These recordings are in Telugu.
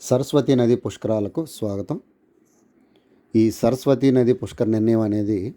సరస్వతి నది పుష్కరాలకు స్వాగతం. ఈ సరస్వతి నది పుష్కర నిర్ణయం అనేది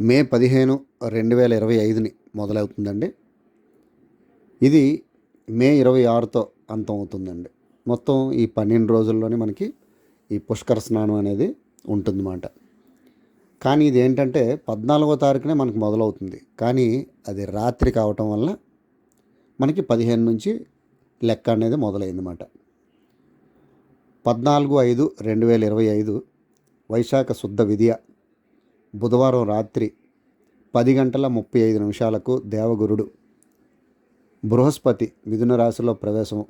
మే పదిహేను రెండు వేల ఇరవై ఐదుని మొదలవుతుందండి. ఇది మే ఇరవై ఆరుతో అంతం అవుతుందండి. మొత్తం ఈ పన్నెండు రోజుల్లోనే మనకి ఈ పుష్కర స్నానం అనేది ఉంటుందన్నమాట. కానీ ఇది ఏంటంటే పద్నాలుగో తారీఖునే మనకు మొదలవుతుంది. కానీ అది రాత్రి కావటం వల్ల మనకి పదిహేను నుంచి లెక్క అనేది మొదలైందన్నమాట. పద్నాలుగు ఐదు రెండు వేల ఇరవై ఐదు వైశాఖ శుద్ధ విద్య బుధవారం రాత్రి పది గంటల ముప్పై ఐదు నిమిషాలకు దేవగురుడు బృహస్పతి మిథున రాశిలో ప్రవేశం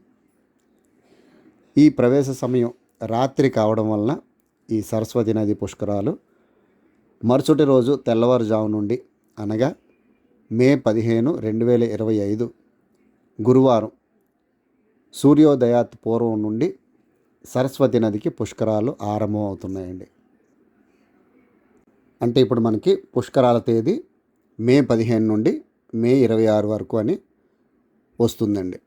ఈ ప్రవేశ సమయం రాత్రి కావడం వలన ఈ సరస్వతి నది పుష్కరాలు మరుసటి రోజు తెల్లవారుజాము నుండి అనగా మే పదిహేను రెండు వేల ఇరవై ఐదు గురువారం సూర్యోదయాత్ పూర్వం నుండి సరస్వతి నదికి పుష్కరాలు ఆరంభం అవుతున్నాయండి అంటే ఇప్పుడు మనకి పుష్కరాల తేదీ మే పదిహేను నుండి మే ఇరవై ఆరు వరకు అని వస్తుందండి.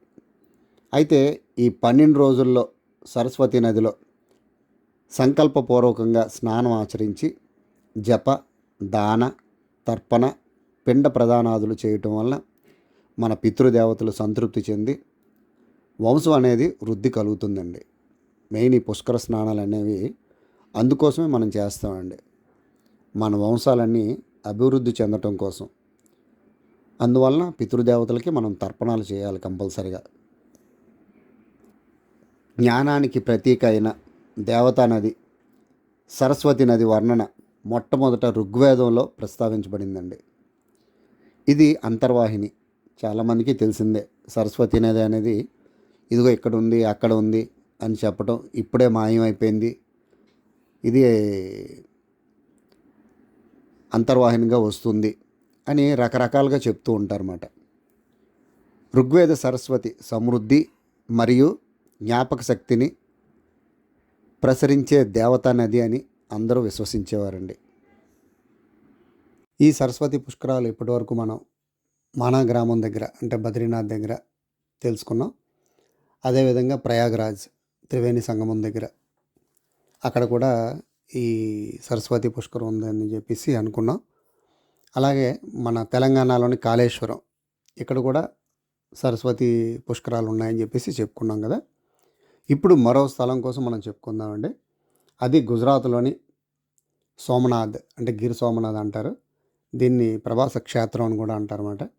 అయితే ఈ పన్నెండు రోజుల్లో సరస్వతి నదిలో సంకల్పపూర్వకంగా స్నానం ఆచరించి జప దాన తర్పణ పిండ ప్రదానాదులు చేయటం వల్ల మన పితృదేవతలు సంతృప్తి చెంది వంశం అనేది వృద్ధి కలుగుతుందండి. మెయిన్ ఈ పుష్కర స్నానాలు అనేవి అందుకోసమే మనం చేస్తామండి. మన వంశాలన్నీ అభివృద్ధి చెందటం కోసం. అందువలన పితృదేవతలకి మనం తర్పణాలు చేయాలి కంపల్సరిగా. జ్ఞానానికి ప్రతీక అయిన దేవతా నది సరస్వతి నది వర్ణన మొట్టమొదట ఋగ్వేదంలో ప్రస్తావించబడిందండి. ఇది అంతర్వాహిని. చాలామందికి తెలిసిందే. సరస్వతి నది అనేది ఇదిగో ఇక్కడ ఉంది అక్కడ ఉంది అని చెప్పటం ఇప్పుడే మాయమైపోయింది. ఇది అంతర్వాహినిగా వస్తుంది అని రకరకాలుగా చెప్తూ ఉంటారన్నమాట. ఋగ్వేద సరస్వతి సమృద్ధి మరియు జ్ఞాపక శక్తిని ప్రసరించే దేవతా నది అని అందరూ విశ్వసించేవారండి. ఈ సరస్వతి పుష్కరాలు ఇప్పటివరకు మనం మానా గ్రామం దగ్గర అంటే బద్రీనాథ్ దగ్గర తెలుసుకున్నాం. అదేవిధంగా ప్రయాగ్రాజ్ త్రివేణి సంగమం దగ్గర. అక్కడ కూడా ఈ సరస్వతి పుష్కరం ఉందని చెప్పేసి అనుకున్నాం. అలాగే మన తెలంగాణలోని కాళేశ్వరం ఇక్కడ కూడా సరస్వతి పుష్కరాలు ఉన్నాయని చెప్పేసి చెప్పుకున్నాం కదా. ఇప్పుడు మరో స్థలం కోసం మనం చెప్పుకుందామండి. అది గుజరాత్లోని సోమనాథ్ అంటే గిర్ సోమనాథ్ అంటారు. దీన్ని ప్రభాస క్షేత్రం అని కూడా అంటారన్నమాట.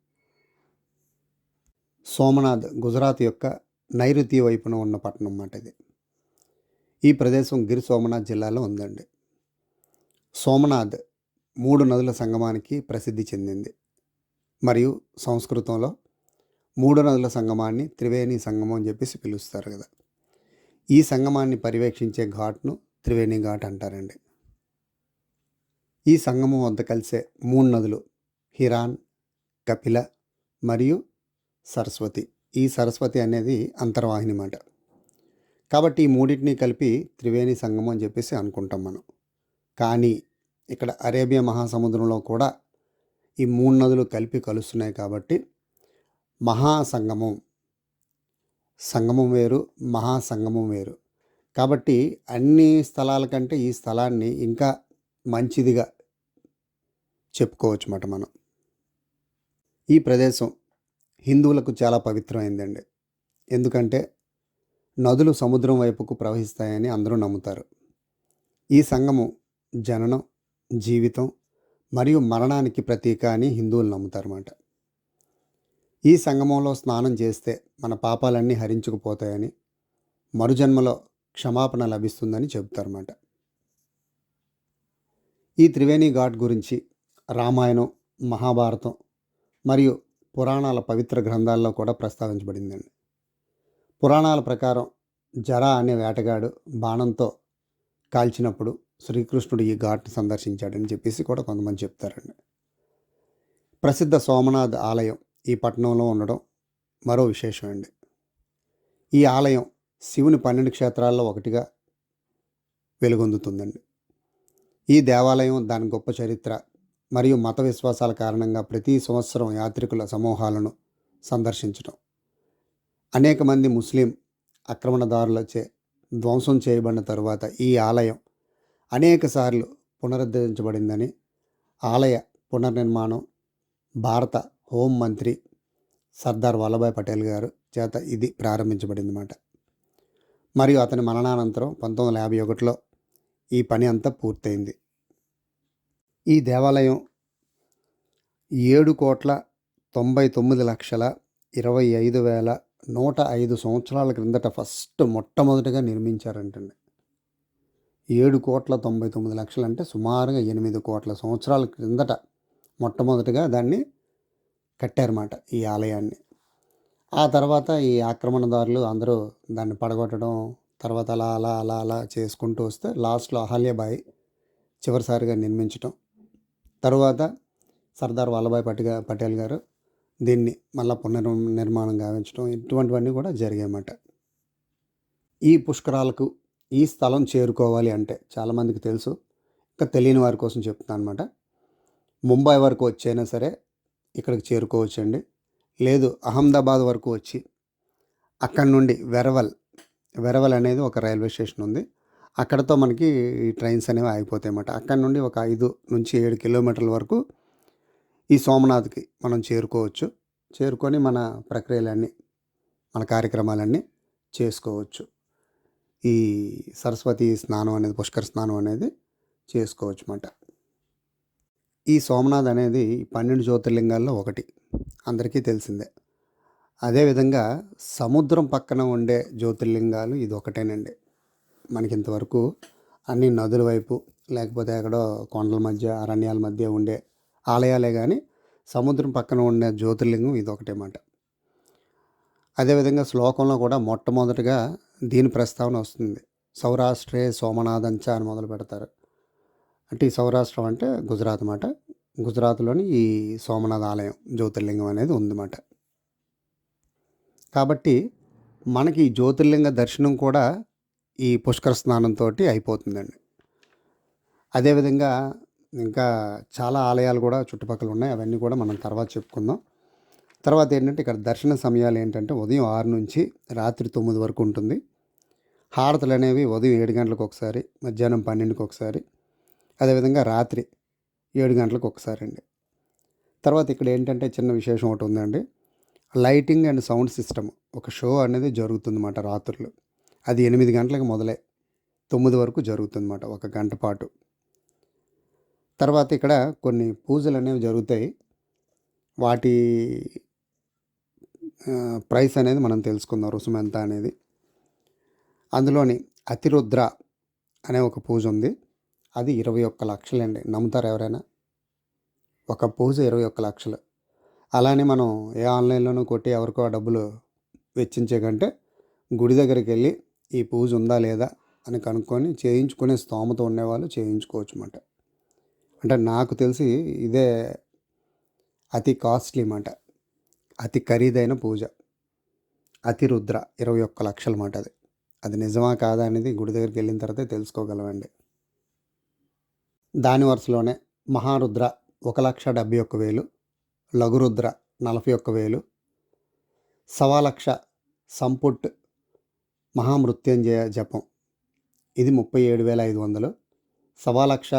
సోమనాథ్ గుజరాత్ యొక్క నైరుతి వైపున ఉన్న పట్టణం అన్నమాట ఇది. ఈ ప్రదేశం గిరి సోమనాథ్ జిల్లాలో ఉందండి. సోమనాథ్ మూడు నదుల సంగమానికి ప్రసిద్ధి చెందింది. మరియు సంస్కృతంలో మూడు నదుల సంగమాన్ని త్రివేణి సంగమం అని చెప్పేసి పిలుస్తారు కదా. ఈ సంగమాన్ని పర్యవేక్షించే ఘాట్ను త్రివేణి ఘాట్ అంటారండి. ఈ సంగమం వద్ద కలిసే మూడు నదులు హిరాన్ కపిల మరియు సరస్వతి. ఈ సరస్వతి అనేది అంతర్వాహిని మాట. కాబట్టి ఈ మూడింటిని కలిపి త్రివేణి సంగమం అని చెప్పేసి అనుకుంటాం మనం. కానీ ఇక్కడ అరేబియా మహాసముద్రంలో కూడా ఈ మూడు నదులు కలిపి కలుస్తున్నాయి కాబట్టి మహాసంగమం సంగమం వేరు మహాసంగమం వేరు. కాబట్టి అన్ని స్థలాల కంటే ఈ స్థలాన్ని ఇంకా మంచిదిగా చెప్పుకోవచ్చు అన్నమాట మనం. ఈ ప్రదేశం హిందువులకు చాలా పవిత్రమైందండి. ఎందుకంటే నదులు సముద్రం వైపుకు ప్రవహిస్తాయని అందరూ నమ్ముతారు. ఈ సంగము జననం జీవితం మరియు మరణానికి ప్రతీక అని హిందువులు నమ్ముతారన్నమాట. ఈ సంగమంలో స్నానం చేస్తే మన పాపాలన్నీ హరించుకుపోతాయని మరుజన్మలో క్షమాపణ లభిస్తుందని చెబుతారన్నమాట. ఈ త్రివేణి ఘాట్ గురించి రామాయణం మహాభారతం మరియు పురాణాల పవిత్ర గ్రంథాల్లో కూడా ప్రస్తావించబడిందండి. పురాణాల ప్రకారం జర అనే వేటగాడు బాణంతో కాల్చినప్పుడు శ్రీకృష్ణుడు ఈ ఘాట్ని సందర్శించాడని చెప్పేసి కూడా కొంతమంది చెప్తారండి. ప్రసిద్ధ సోమనాథ్ ఆలయం ఈ పట్టణంలో ఉండడం మరో విశేషం అండి. ఈ ఆలయం శివుని పన్నెండు క్షేత్రాల్లో ఒకటిగా వెలుగొందుతుందండి. ఈ దేవాలయం దాని గొప్ప చరిత్ర మరియు మత విశ్వాసాల కారణంగా ప్రతి సంవత్సరం యాత్రికుల సమూహాలను సందర్శించడం అనేక మంది ముస్లిం ఆక్రమణదారులచే ధ్వంసం చేయబడిన తరువాత ఈ ఆలయం అనేకసార్లు పునరుద్ధరించబడిందని ఆలయ పునర్నిర్మాణం భారత హోం మంత్రి సర్దార్ వల్లభాయ్ పటేల్ గారు చేత ఇది ప్రారంభించబడింది అన్నమాట మరియు అతని మరణానంతరం పంతొమ్మిది వందల యాభై ఒకటిలో ఈ పని అంతా పూర్తయింది. ఈ దేవాలయం ఏడు కోట్ల తొంభై తొమ్మిది లక్షల ఇరవై ఐదు వేల నూట ఐదు సంవత్సరాల క్రిందట ఫస్ట్ మొట్టమొదటిగా నిర్మించారంటండి. ఏడు కోట్ల తొంభై తొమ్మిది లక్షలు అంటే సుమారుగా ఎనిమిది కోట్ల సంవత్సరాల క్రిందట మొట్టమొదటిగా దాన్ని కట్టారన్నమాట ఈ ఆలయాన్ని. ఆ తర్వాత ఈ ఆక్రమణదారులు అందరూ దాన్ని పడగొట్టడం తర్వాత అలా అలా అలా అలా చేసుకుంటూ వస్తే లాస్ట్లో అహల్యబాయి చివరిసారిగా నిర్మించటం తరువాత సర్దార్ వల్లభాయ్ పటేల్ పటేల్ గారు దీన్ని మళ్ళీ పునర్ నిర్మాణం గావించడం ఇటువంటివన్నీ కూడా జరిగాయన్నమాట. ఈ పుష్కరాలకు ఈ స్థలం చేరుకోవాలి అంటే చాలామందికి తెలుసు. ఇంకా తెలియని వారి కోసం చెప్తాను అనమాట ముంబై వరకు వచ్చైనా సరే ఇక్కడికి చేరుకోవచ్చండి. లేదు అహ్మదాబాద్ వరకు వచ్చి అక్కడి నుండి వెరవల్ వెరవల్ అనేది ఒక రైల్వే స్టేషన్ ఉంది. అక్కడతో మనకి ఈ ట్రైన్స్ అనేవి ఆగిపోతాయి అన్నమాట. అక్కడ నుండి ఒక ఐదు నుంచి ఏడు కిలోమీటర్ల వరకు ఈ సోమనాథ్కి మనం చేరుకోవచ్చు. చేరుకొని మన ప్రక్రియలన్నీ మన కార్యక్రమాలన్నీ చేసుకోవచ్చు. ఈ సరస్వతి స్నానం అనేది పుష్కర స్నానం అనేది చేసుకోవచ్చు అన్నమాట. ఈ సోమనాథ్ అనేది పన్నెండు జ్యోతిర్లింగాల్లో ఒకటి. అందరికీ తెలిసిందే. అదేవిధంగా సముద్రం పక్కన ఉండే జ్యోతిర్లింగాలు ఇది ఒకటేనండి. మనకి ఇంతవరకు అన్ని నదుల వైపు లేకపోతే ఎక్కడో కొండల మధ్య అరణ్యాల మధ్య ఉండే ఆలయాలే కానీ సముద్రం పక్కన ఉండే జ్యోతిర్లింగం ఇది ఒకటే మాట. అదేవిధంగా శ్లోకంలో కూడా మొట్టమొదటిగా దీని ప్రస్తావన వస్తుంది. సౌరాష్ట్రే సోమనాథంచ అని మొదలు పెడతారు. అంటే ఈ సౌరాష్ట్రం అంటే గుజరాత్ అన్నమాట గుజరాత్లోని ఈ సోమనాథ ఆలయం జ్యోతిర్లింగం అనేది ఉందన్నమాట కాబట్టి మనకి ఈ జ్యోతిర్లింగ దర్శనం కూడా ఈ పుష్కర స్నానంతో అయిపోతుందండి. అదేవిధంగా ఇంకా చాలా ఆలయాలు కూడా చుట్టుపక్కల ఉన్నాయి. అవన్నీ కూడా మనం తర్వాత చెప్పుకుందాం. తర్వాత ఏంటంటే ఇక్కడ దర్శన సమయాలు ఏంటంటే ఉదయం ఆరు నుంచి రాత్రి తొమ్మిది వరకు ఉంటుంది. హారతులు అనేవి ఉదయం ఏడు గంటలకు ఒకసారి మధ్యాహ్నం పన్నెండుకి ఒకసారి అదేవిధంగా రాత్రి ఏడు గంటలకు ఒకసారి అండి. తర్వాత ఇక్కడ ఏంటంటే చిన్న విశేషం ఒకటి ఉందండి. లైటింగ్ అండ్ సౌండ్ సిస్టమ్ ఒక షో అనేది జరుగుతుందన్నమాట రాత్రులు. అది ఎనిమిది గంటలకు మొదలై తొమ్మిది వరకు జరుగుతుందన్నమాట ఒక గంట పాటు. తర్వాత ఇక్కడ కొన్ని పూజలు అనేవి జరుగుతాయి. వాటి ప్రైస్ అనేది మనం తెలుసుకుందాం రుసుము ఎంత అనేది. అందులోని అతిరుద్ర అనే ఒక పూజ ఉంది. అది ఇరవై ఒక్క లక్షలండి. నమ్ముతారు ఎవరైనా? ఒక పూజ ఇరవై ఒక్క లక్షలు. అలానే మనం ఏ ఆన్లైన్లోనూ కొట్టి ఎవరికో ఆ డబ్బులు వెచ్చించే కంటే గుడి దగ్గరికి వెళ్ళి ఈ పూజ ఉందా లేదా అని కనుక్కొని చేయించుకునే స్తోమత ఉండేవాళ్ళు చేయించుకోవచ్చు అన్నమాట అంటే నాకు తెలిసి ఇదే అతి కాస్ట్లీ అన్నమాట అతి ఖరీదైన పూజ. అతి రుద్ర ఇరవై ఒక్క లక్షల మాట అది. అది నిజమా కాదా అనేది గుడి దగ్గరికి వెళ్ళిన తర్వాత తెలుసుకోగలమండి. దాని వరుసలోనే మహారుద్ర ఒక లక్ష డెబ్బై ఒక్క వేలు లఘురుద్ర నలభై ఒక్క వేలు సవాలక్ష సంపుట్ మహామృత్యుంజయ జపం. ఇది ముప్పై ఏడు వేల ఐదు వందలు. సవాలక్ష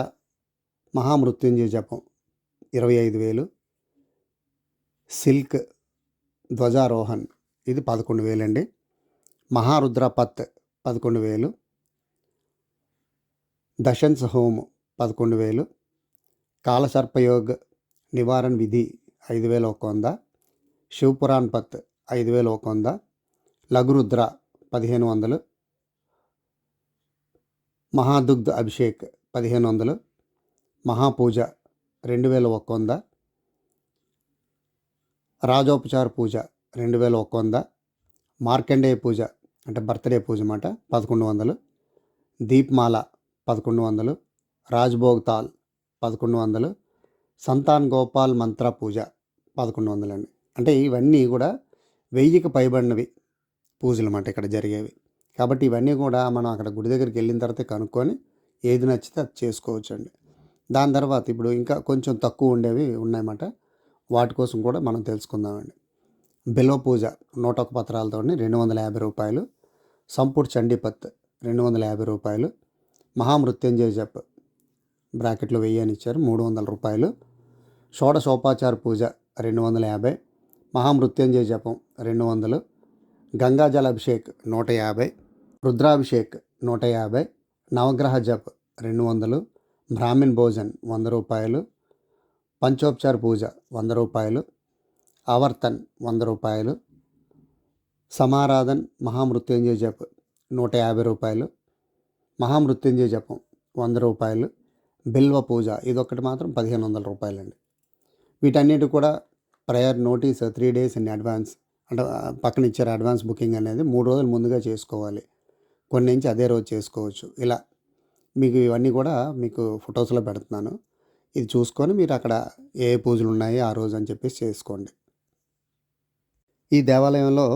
మహామృత్యుంజయ జపం. ఇరవై ఐదు వేలు. సిల్క్ ధ్వజారోహణ్ ఇది పదకొండు వేలండి. మహారుద్ర పత్ పదకొండు వేలు. దశన్స్ హోమ్ పదకొండు వేలు. కాలసర్పయోగ్ నివారణ విధి ఐదు వేల ఒక వంద. శివపురాణ్ పత్ ఐదు వేల ఒక వంద. లఘురుద్ర పదిహేను వందలు. మహాదుగ్ధ అభిషేక్ పదిహేను వందలు. మహాపూజ రెండు వేల ఒక్క వంద. రాజోపచార పూజ రెండు వేల ఒక్క వంద. మార్కండేయ పూజ అంటే బర్త్డే పూజ అన్నమాట పదకొండు వందలు. దీప్మాల పదకొండు వందలు. రాజ్భోగ్ తాల్ పదకొండు వందలు. సంతాన్ గోపాల్ మంత్ర పూజ పదకొండు వందలండి. అంటే ఇవన్నీ కూడా వెయ్యికి పైబడినవి. పూజలు అన్నమాట ఇక్కడ జరిగేవి. కాబట్టి ఇవన్నీ కూడా మనం అక్కడ గుడి దగ్గరికి వెళ్ళిన తర్వాత కనుక్కొని ఏది నచ్చితే అది చేసుకోవచ్చండి. దాని తర్వాత ఇప్పుడు ఇంకా కొంచెం తక్కువ ఉండేవి ఉన్నాయన్నమాట. వాటి కోసం కూడా మనం తెలుసుకుందామండి. బిలో పూజ నూట ఒక పత్రాలతో రెండు వందల యాభై రూపాయలు. సంపూర్ చండీపత్ రెండు వందల యాభై రూపాయలు. మహామృత్యుంజయ జప్ బ్రాకెట్లో వెయ్యి అని ఇచ్చారు మూడు వందల రూపాయలు. షోడశోపాచార పూజ రెండు వందల యాభై. మహామృత్యుంజయ జపం రెండు వందలు గంగాజలాభిషేక్ నూట యాభై రుద్రాభిషేక్ నూట యాభై నవగ్రహ జప్ రెండు వందలు బ్రాహ్మిన్ భోజన్ వంద రూపాయలు పంచోపచార పూజ వంద రూపాయలు ఆవర్తన్ వంద రూపాయలు సమారాధన్ మహామృత్యుంజయ జప్ నూట యాభై రూపాయలు మహామృత్యుంజయ జపం వంద రూపాయలు బిల్వ పూజ ఇదొక్కటి మాత్రం పదిహేను వందల రూపాయలండి. వీటన్నిటి కూడా prior notice three days in advance అంటే పక్కన ఇచ్చారు అడ్వాన్స్ బుకింగ్ అనేది మూడు రోజులు ముందుగా చేసుకోవాలి. కొన్ని నుంచి అదే రోజు చేసుకోవచ్చు. ఇలా మీకు ఇవన్నీ కూడా మీకు ఫొటోస్లో పెడుతున్నాను. ఇది చూసుకొని మీరు అక్కడ ఏ ఏ పూజలు ఉన్నాయి ఆ రోజు అని చెప్పేసి చేసుకోండి. ఈ దేవాలయంలో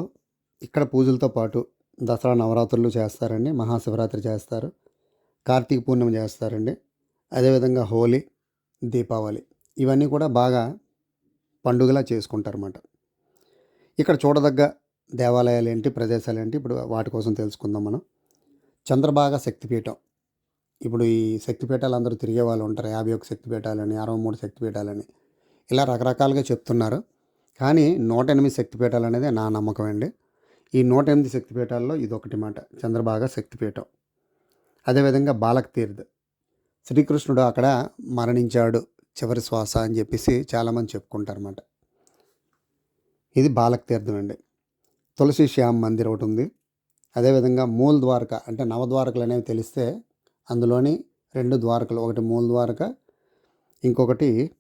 ఇక్కడ పూజలతో పాటు దసరా నవరాత్రులు చేస్తారండి మహాశివరాత్రి చేస్తారు కార్తీక పూర్ణిమ చేస్తారండి అదేవిధంగా హోలీ దీపావళి ఇవన్నీ కూడా బాగా పండుగలా చేసుకుంటారన్నమాట. ఇక్కడ చూడదగ్గ దేవాలయాలు ఏంటి ప్రదేశాలు ఏంటి ఇప్పుడు వాటి కోసం తెలుసుకుందాం మనం. చంద్రభాగ శక్తిపీఠం. ఇప్పుడు ఈ శక్తిపీఠాలు అందరూ తిరిగే వాళ్ళు ఉంటారు. యాభై ఒక శక్తిపీఠాలని అరవై మూడు శక్తిపీఠాలని. ఇలా రకరకాలుగా చెప్తున్నారు. కానీ నూట ఎనిమిది శక్తిపీఠాలు అనేది నా నమ్మకం అండి. ఈ నూట ఎనిమిది శక్తిపీఠాల్లో ఇది ఒకటి మాట. చంద్రభాగ శక్తిపీఠం. అదేవిధంగా బాలక్ తీర్థ్. శ్రీకృష్ణుడు అక్కడ మరణించాడు. చివరి శ్వాస అని చెప్పేసి చాలామంది చెప్పుకుంటారన్నమాట ఇది బాలక్ తీర్థం అండి. తులసి శ్యామ్ మందిర్ ఒకటి ఉంది. అదేవిధంగా మూల ద్వారక అంటే నవద్వారకలు అనేవి తెలిస్తే అందులోని రెండు ద్వారకలు ఒకటి మూల ద్వారక ఇంకొకటి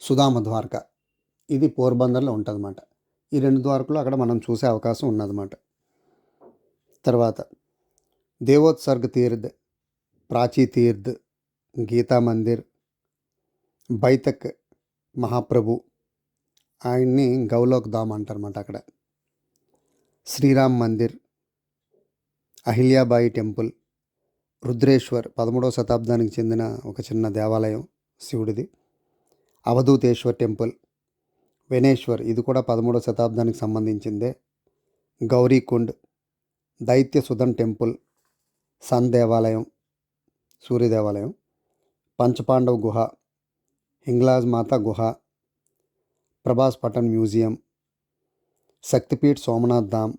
సుధామ ద్వారక. ఇది పోర్బందర్లో ఉంటుందన్నమాట. ఈ రెండు ద్వారకలు అక్కడ మనం చూసే అవకాశం ఉన్నదన్నమాట. తర్వాత దేవోత్సర్గ తీర్థ్ ప్రాచీ తీర్థ్ గీతా మందిర్ బైతక్ మహాప్రభు ఆయన్ని గౌలోక్ ధామ్ అంటారన్నమాట అక్కడ. శ్రీరామ్ మందిర్ అహిల్యాబాయి టెంపుల్ రుద్రేశ్వర్ పదమూడవ శతాబ్దానికి చెందిన ఒక చిన్న దేవాలయం శివుడిది. అవధూతేశ్వర్ టెంపుల్ వెనేశ్వర్ ఇది కూడా పదమూడవ శతాబ్దానికి సంబంధించిందే. గౌరీకుండ్ దైత్య సుధన్ టెంపుల్ సన్ దేవాలయం సూర్య దేవాలయం పంచపాండవ్ గుహ హింగ్లాజ్ మాత గుహ Prabhas Patan museum Shaktipeeth Somnath Dham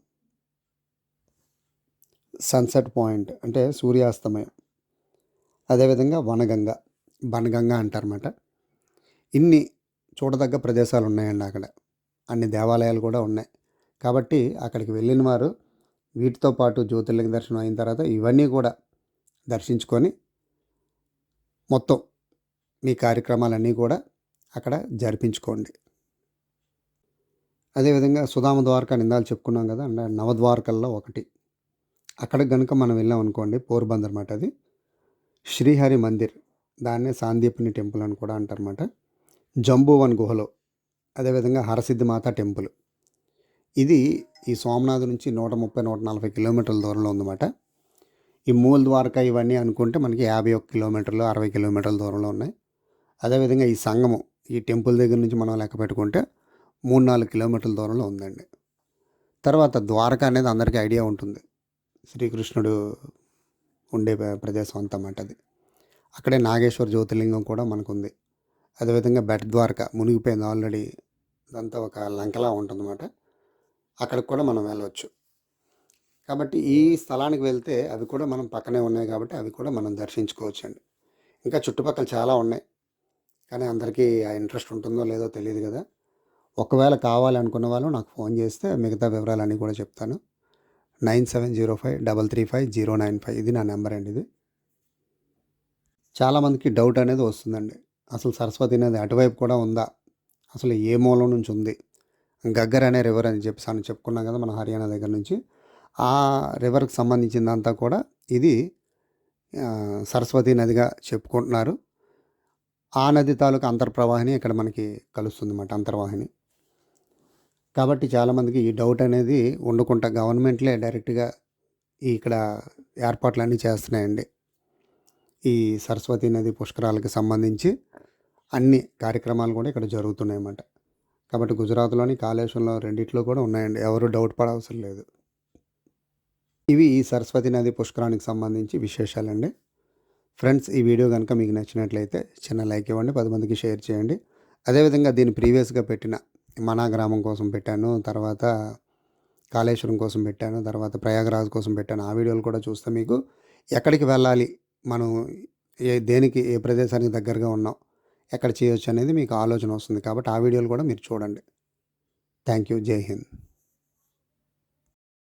sunset point అంటే సూర్యాస్తమయం. అదేవిధంగా వనగంగ బనగంగ అంటారన్నమాట. ఇన్ని చూడదగ్గ ప్రదేశాలు ఉన్నాయండి అక్కడ. అన్ని దేవాలయాలు కూడా ఉన్నాయి. కాబట్టి అక్కడికి వెళ్ళిన వారు వీటితో పాటు జ్యోతిర్లింగ దర్శనం అయిన తర్వాత ఇవన్నీ కూడా దర్శించుకొని మొత్తం మీ కార్యక్రమాలన్నీ కూడా అక్కడ జరిపించుకోండి. అదేవిధంగా సుధామ ద్వారక నిందాలు చెప్పుకున్నాం కదా అంటే నవద్వారకల్లో ఒకటి. అక్కడికి కనుక మనం వెళ్ళాం అనుకోండి పోర్బందర్ అన్నమాట అది. శ్రీహరి మందిర్ దాన్నే సాందీపుని టెంపుల్ అని కూడా అంటారన్నమాట. జంబూవన్ గుహలో అదేవిధంగా హరసిద్ధి మాత టెంపుల్. ఇది ఈ సోమనాథ్ నుంచి నూట ముప్పై నూట నలభై కిలోమీటర్ల దూరంలో ఉందన్నమాట. ఈ మూల ద్వారక ఇవన్నీ అనుకుంటే మనకి యాభై ఒక్క కిలోమీటర్లు అరవై కిలోమీటర్ల దూరంలో ఉన్నాయి. అదేవిధంగా ఈ సంగమం ఈ టెంపుల్ దగ్గర నుంచి మనం లెక్క పెట్టుకుంటే మూడు నాలుగు కిలోమీటర్ల దూరంలో ఉందండి. తర్వాత ద్వారక అనేది అందరికీ ఐడియా ఉంటుంది. శ్రీకృష్ణుడు ఉండే ప్రదేశం అంతా అది. అక్కడే నాగేశ్వర జ్యోతిర్లింగం కూడా మనకుంది. అదేవిధంగా బెట్ ద్వారక మునిగిపోయింది ఆల్రెడీ. ఇదంతా ఒక లంకలా ఉంటుందన్నమాట అక్కడికి కూడా మనం వెళ్ళవచ్చు కాబట్టి ఈ స్థలానికి వెళ్తే అవి కూడా మనం పక్కనే ఉన్నాయి కాబట్టి అవి కూడా మనం దర్శించుకోవచ్చు అండి ఇంకా చుట్టుపక్కల చాలా ఉన్నాయి. కానీ అందరికీ ఆ ఇంట్రెస్ట్ ఉంటుందో లేదో తెలియదు కదా. ఒకవేళ కావాలనుకున్న వాళ్ళు నాకు ఫోన్ చేస్తే మిగతా వివరాలన్నీ కూడా చెప్తాను. Nine seven zero five double three five zero nine five ఇది నా నెంబర్ అండి ఇది. చాలామందికి డౌట్ అనేది వస్తుందండి. అసలు సరస్వతి నది అటువైపు కూడా ఉందా? అసలు ఏ మూలం నుంచి ఉంది? గగ్గర్ అనే రివర్ అని చెప్పి అని చెప్పుకున్నాం కదా మన హర్యానా దగ్గర నుంచి. ఆ రివర్కి సంబంధించిందంతా కూడా ఇది సరస్వతి నదిగా చెప్పుకుంటున్నారు. ఆ నది తాలూకా అంతర్ప్రవాహిని ఇక్కడ మనకి కలుస్తుంది అన్నమాట అంతర్వాహిని. కాబట్టి చాలామందికి ఈ డౌట్ అనేది ఉండకుండా గవర్నమెంట్లే డైరెక్ట్గా ఇక్కడ ఏర్పాట్లన్నీ చేస్తున్నాయండి. ఈ సరస్వతి నది పుష్కరాలకు సంబంధించి అన్ని కార్యక్రమాలు కూడా ఇక్కడ జరుగుతున్నాయి అన్నమాట కాబట్టి గుజరాత్లోని కాళేశ్వరంలో రెండిట్లో కూడా ఉన్నాయండి. ఎవరు డౌట్ పడవసరం లేదు. ఇవి ఈ సరస్వతి నది పుష్కరానికి సంబంధించి విశేషాలండి. ఫ్రెండ్స్ ఈ వీడియో కనుక మీకు నచ్చినట్లయితే చిన్న లైక్ ఇవ్వండి పది మందికి షేర్ చేయండి. అదేవిధంగా దీన్ని ప్రీవియస్గా పెట్టిన మనా గ్రామం కోసం పెట్టాను తర్వాత కాళేశ్వరం కోసం పెట్టాను తర్వాత ప్రయాగరాజ్ కోసం పెట్టాను. ఆ వీడియోలు కూడా చూస్తే మీకు ఎక్కడికి వెళ్ళాలి మనం ఏ దేనికి ఏ ప్రదేశానికి దగ్గరగా ఉన్నాం ఎక్కడ చేయొచ్చు అనేది మీకు ఆలోచన వస్తుంది. కాబట్టి ఆ వీడియోలు కూడా మీరు చూడండి. Thank you. జై హింద్.